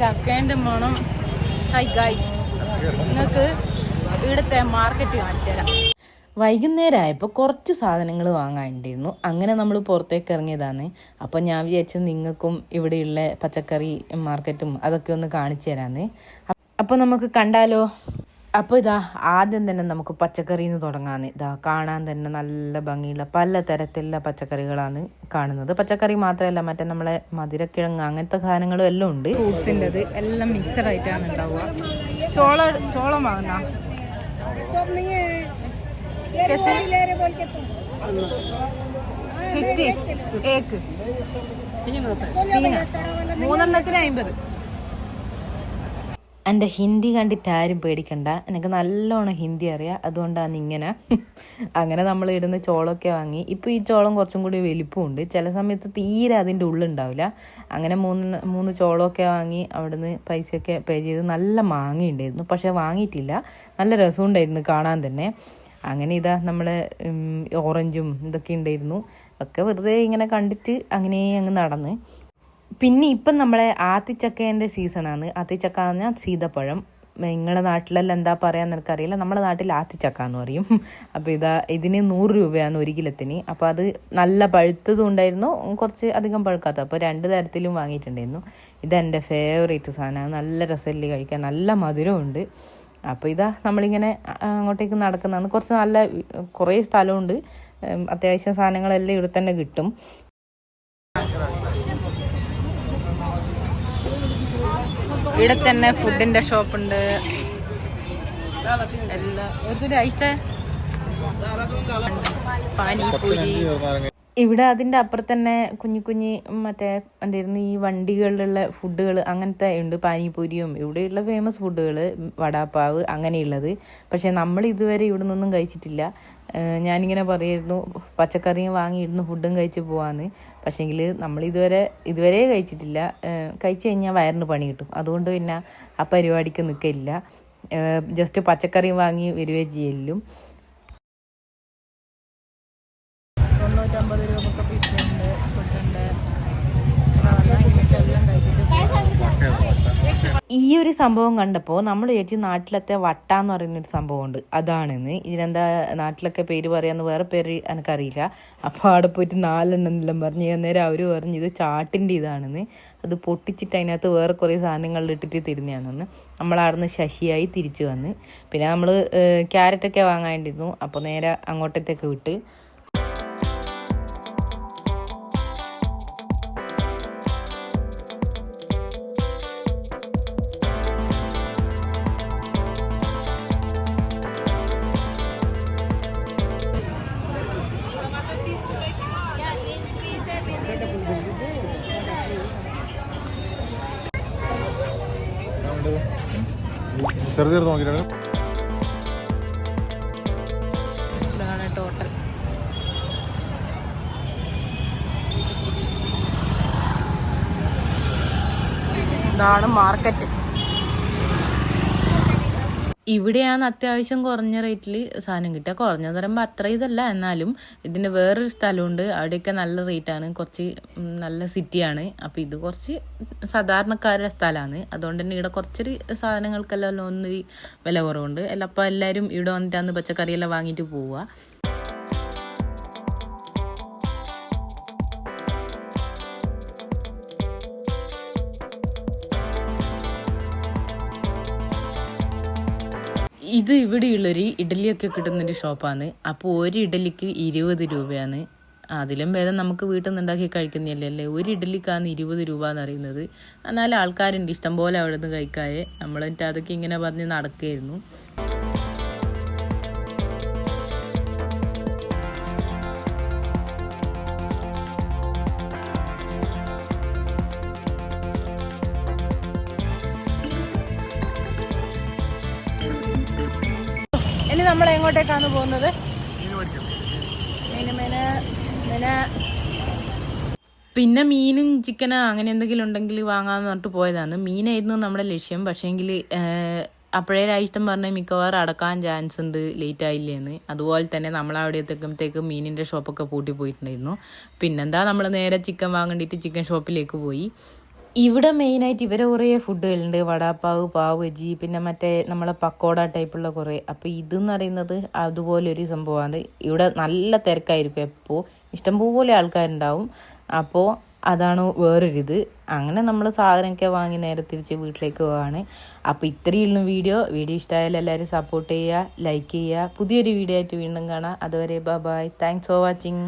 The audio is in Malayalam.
ചക്കേന്റെ മണം. ഹൈ ഗായ് നിങ്ങൾക്ക് ഇവിടുത്തെ മാർക്കറ്റ് കാണിച്ചു തരാം. വൈകുന്നേരം ആയപ്പോൾ കുറച്ച് സാധനങ്ങൾ വാങ്ങാനുണ്ടായിരുന്നു. അങ്ങനെ നമ്മൾ പുറത്തേക്ക് ഇറങ്ങിയതാണ്. അപ്പോൾ ഞാൻ വിചാരിച്ചത് നിങ്ങൾക്കും ഇവിടെയുള്ള പച്ചക്കറി മാർക്കറ്റും അതൊക്കെ ഒന്ന് കാണിച്ചു തരാമെന്ന് അപ്പോൾ നമുക്ക് കണ്ടാലോ? അപ്പോൾ ഇതാ ആദ്യം തന്നെ നമുക്ക് പച്ചക്കറിയിൽ നിന്ന് തുടങ്ങാന്ന്. ഇതാ കാണാൻ തന്നെ നല്ല ഭംഗിയുള്ള പല തരത്തിലുള്ള പച്ചക്കറികളാണ് കാണുന്നത്. പച്ചക്കറി മാത്രമല്ല മറ്റേ നമ്മളെ മധുരക്കിഴങ്ങ് അങ്ങനത്തെ സാധനങ്ങളും എല്ലാം ഉണ്ട്. ഫ്രൂട്ട്സിന്റെത് എല്ലാം മിക്സഡ് ആയിട്ടാണ് ഉണ്ടാവുക. ചോള ചോളം വാങ്ങുന്ന ഫിഫ്റ്റി ഏക്ക് മൂന്നെണ്ണത്തിന് അമ്പത്. എന്റെ ഹിന്ദി കണ്ടിട്ട് ആരും പേടിക്കണ്ട. എനിക്ക് നല്ലോണം ഹിന്ദി അറിയാം. അതുകൊണ്ടാണ് ഇങ്ങനെ. അങ്ങനെ നമ്മൾ ഇടുന്ന ചോളമൊക്കെ വാങ്ങി. ഇപ്പോൾ ഈ ചോളം കുറച്ചും കൂടി വലിപ്പമുണ്ട് ചില സമയത്ത് തീരെ അതിന്റെ ഉള്ളുണ്ടാവില്ല. അങ്ങനെ മൂന്ന് മൂന്ന് ചോളമൊക്കെ വാങ്ങി അവിടുന്ന് പൈസയൊക്കെ പേ ചെയ്ത് നല്ല മാങ്ങയുണ്ടായിരുന്നു. പക്ഷേ വാങ്ങിയിട്ടില്ല. നല്ല രസമുണ്ടായിരുന്നു കാണാൻ തന്നെ. അങ്ങനെ ഇതാ നമ്മളെ ഓറഞ്ചും ഇതൊക്കെ ഉണ്ടായിരുന്നു. ഒക്കെ വെറുതെ ഇങ്ങനെ കണ്ടിട്ട് അങ്ങനെ അങ്ങ് നടന്ന്. പിന്നെ ഇപ്പം നമ്മളെ ആത്തിച്ചക്കേന്റെ സീസണാണ്. ആത്തിച്ചക്ക എന്ന് പറഞ്ഞാൽ സീതപ്പഴം. നിങ്ങളുടെ നാട്ടിലെല്ലാം എന്താ പറയാന്ന് എനിക്കറിയില്ല. നമ്മുടെ നാട്ടിൽ ആത്തിച്ചക്ക എന്ന് പറയും. അപ്പോൾ ഇതാ ഇതിന് നൂറ് രൂപയാണ് ഒരു കിലത്തിന്. അപ്പോൾ അത് നല്ല പഴുത്തതും ഉണ്ടായിരുന്നു. കുറച്ച് അധികം പഴുക്കാത്ത അപ്പോൾ രണ്ട് തരത്തിലും വാങ്ങിയിട്ടുണ്ടായിരുന്നു. ഇതെന്റെ ഫേവറേറ്റ് സാധനമാണ് നല്ല രസമല്ലേ കഴിക്കാൻ. നല്ല മധുരമുണ്ട്. അപ്പോൾ ഇതാ നമ്മളിങ്ങനെ അങ്ങോട്ടേക്ക് നടക്കുന്നതാണ്. കുറച്ച് നല്ല കുറേ സ്ഥലമുണ്ട്. അത്യാവശ്യം സാധനങ്ങളെല്ലാം ഇവിടെ തന്നെ കിട്ടും. ഇവിടെ തന്നെ ഫുഡിന്റെ ഷോപ്പ് ഉണ്ട്. എല്ലാ പാനിപൂരി ഇവിടെ അതിന്റെ അപ്പുറത്ത് തന്നെ കുഞ്ഞു കുഞ്ഞി മറ്റേ എന്തായിരുന്നു ഈ വണ്ടികളിലുള്ള ഫുഡുകൾ അങ്ങനത്തെ ഉണ്ട്. പാനിപൂരിയും ഇവിടെയുള്ള ഫേമസ് ഫുഡുകൾ വടാപ്പാവ് അങ്ങനെയുള്ളത്. പക്ഷേ നമ്മൾ ഇതുവരെ ഇവിടെ നിന്നൊന്നും കഴിച്ചിട്ടില്ല. ഞാനിങ്ങനെ പറയായിരുന്നു പച്ചക്കറിയും വാങ്ങിയിരുന്നു ഫുഡും കഴിച്ച് പോവാന്ന്. പക്ഷേങ്കിൽ നമ്മൾ ഇതുവരെ ഇതുവരെ കഴിച്ചിട്ടില്ല കഴിച്ചു കഴിഞ്ഞാൽ വയറിന് പണി കിട്ടും. അതുകൊണ്ട് പിന്നെ ആ പരിപാടിക്ക് നിൽക്കില്ല ജസ്റ്റ് പച്ചക്കറിയും വാങ്ങി വരികയും ചെയ്യലും തൊണ്ണൂറ്റമ്പത് രൂപക്ക് പിസ്സയുണ്ട് ഫുഡുണ്ട്. ഈ ഒരു സംഭവം കണ്ടപ്പോൾ നമ്മൾ ചേച്ചി നാട്ടിലത്തെ വട്ട എന്ന് പറയുന്നൊരു സംഭവമുണ്ട്. അതാണെന്ന്. ഇതിനെന്താ നാട്ടിലൊക്കെ പേര് പറയാന്ന് വേറെ പേര് എനിക്കറിയില്ല. അപ്പോൾ അവിടെ പോയിട്ട് നാലെണ്ണെന്നെല്ലാം പറഞ്ഞ്. അന്നേരം അവർ പറഞ്ഞു ഇത് ചാട്ടിന്റെ ഇതാണെന്ന്. അത് പൊട്ടിച്ചിട്ട് അതിനകത്ത് വേറെ കുറേ സാധനങ്ങളിൽ ഇട്ടിട്ട് തരുന്നതാണെന്ന് നമ്മളവിടുന്ന് ശശിയായി തിരിച്ചു വന്ന്. പിന്നെ നമ്മൾ ക്യാരറ്റൊക്കെ വാങ്ങാണ്ടിരുന്നു. അപ്പോൾ നേരെ അങ്ങോട്ടത്തേക്ക് വിട്ട് ചെറു നോക്കിയിട്ടാണ് ഇതാണ് ടോട്ടൽ ഇതാണ് മാർക്കറ്റ് ഇവിടെയാണ് അത്യാവശ്യം കുറഞ്ഞ റേറ്റിൽ സാധനം കിട്ടുക. കുറഞ്ഞ തരുമ്പോൾ അത്ര ഇതല്ല. എന്നാലും ഇതിന് വേറൊരു സ്ഥലമുണ്ട്. അവിടെയൊക്കെ നല്ല റേറ്റാണ് കുറച്ച് നല്ല സിറ്റിയാണ് അപ്പോൾ ഇത് കുറച്ച് സാധാരണക്കാരുടെ സ്ഥലമാണ്. അതുകൊണ്ട് തന്നെ ഇവിടെ കുറച്ചൊരു സാധനങ്ങൾക്കെല്ലാം ഒന്നൊരു വില കുറവുണ്ട്. അല്ല അപ്പോൾ എല്ലാവരും ഇവിടെ വന്നിട്ടാണ് പച്ചക്കറിയെല്ലാം വാങ്ങിയിട്ട് പോവുക. ഇത് ഇവിടെയുള്ളൊരു ഇഡലിയൊക്കെ കിട്ടുന്നൊരു ഷോപ്പാണ്. അപ്പോൾ ഒരു ഇഡലിക്ക് ഇരുപത് രൂപയാണ്. അതിലും ഭേദം നമുക്ക് വീട്ടിൽ നിന്ന് ഉണ്ടാക്കി കഴിക്കുന്നതല്ലേ അല്ലേ? ഒരു ഇഡലിക്കാണ് ഇരുപത് രൂപ എന്ന് പറയുന്നത്. എന്നാലും ആൾക്കാരുണ്ട്. ഇഷ്ടംപോലെ അവിടെ നിന്ന് കഴിക്കാതെ നമ്മളെന്നിട്ട് അതൊക്കെ ഇങ്ങനെ പറഞ്ഞ് നടക്കുകയായിരുന്നു. നമ്മൾ എങ്ങോട്ടേക്കാണ് പോകുന്നത്? പിന്നെ മീനും ചിക്കനോ അങ്ങനെ എന്തെങ്കിലും ഉണ്ടെങ്കിൽ വാങ്ങാന്ന് പറഞ്ഞിട്ട് പോയതാണ്. മീനായിരുന്നു നമ്മുടെ ലക്ഷ്യം. പക്ഷേങ്കിൽ അപ്പോഴേ ഇഷ്ടം പറഞ്ഞ മിക്കവാറും അടക്കാൻ ചാൻസ് ഉണ്ട് ലേറ്റ് ആയില്ലേന്ന്. അതുപോലെ തന്നെ നമ്മൾ അവിടെ എത്തുമ്പോഴത്തേക്ക് മീനിന്റെ ഷോപ്പൊക്കെ പൂട്ടി പോയിട്ടുണ്ടായിരുന്നു. പിന്നെന്താ നമ്മൾ നേരെ ചിക്കൻ വാങ്ങേണ്ടിയിട്ട് ചിക്കൻ ഷോപ്പിലേക്ക് പോയി. ഇവിടെ മെയിനായിട്ട് ഇവരെ കുറേ ഫുഡുകളുണ്ട് വടാപ്പാവ് പാവ് ജി പിന്നെ മറ്റേ നമ്മളെ പക്കോട ടൈപ്പുള്ള കുറേ. അപ്പോൾ ഇതെന്ന് പറയുന്നത് അതുപോലൊരു സംഭവമാണ് ഇവിടെ നല്ല തിരക്കായിരിക്കും എപ്പോൾ ഇഷ്ടംപോലെ ആൾക്കാരുണ്ടാവും. അപ്പോൾ അതാണ് വേറൊരിത്. അങ്ങനെ നമ്മൾ സാധനമൊക്കെ വാങ്ങി നേരെ തിരിച്ച് വീട്ടിലേക്ക് പോവാണ്. അപ്പോൾ ഇത്രയുള്ള വീഡിയോ. വീഡിയോ ഇഷ്ടമായാലും എല്ലാവരും സപ്പോർട്ട് ചെയ്യുക ലൈക്ക് ചെയ്യുക. പുതിയൊരു വീഡിയോ ആയിട്ട് വീണ്ടും കാണാം. അതുവരെ ബൈ താങ്ക്സ് ഫോർ വാച്ചിങ്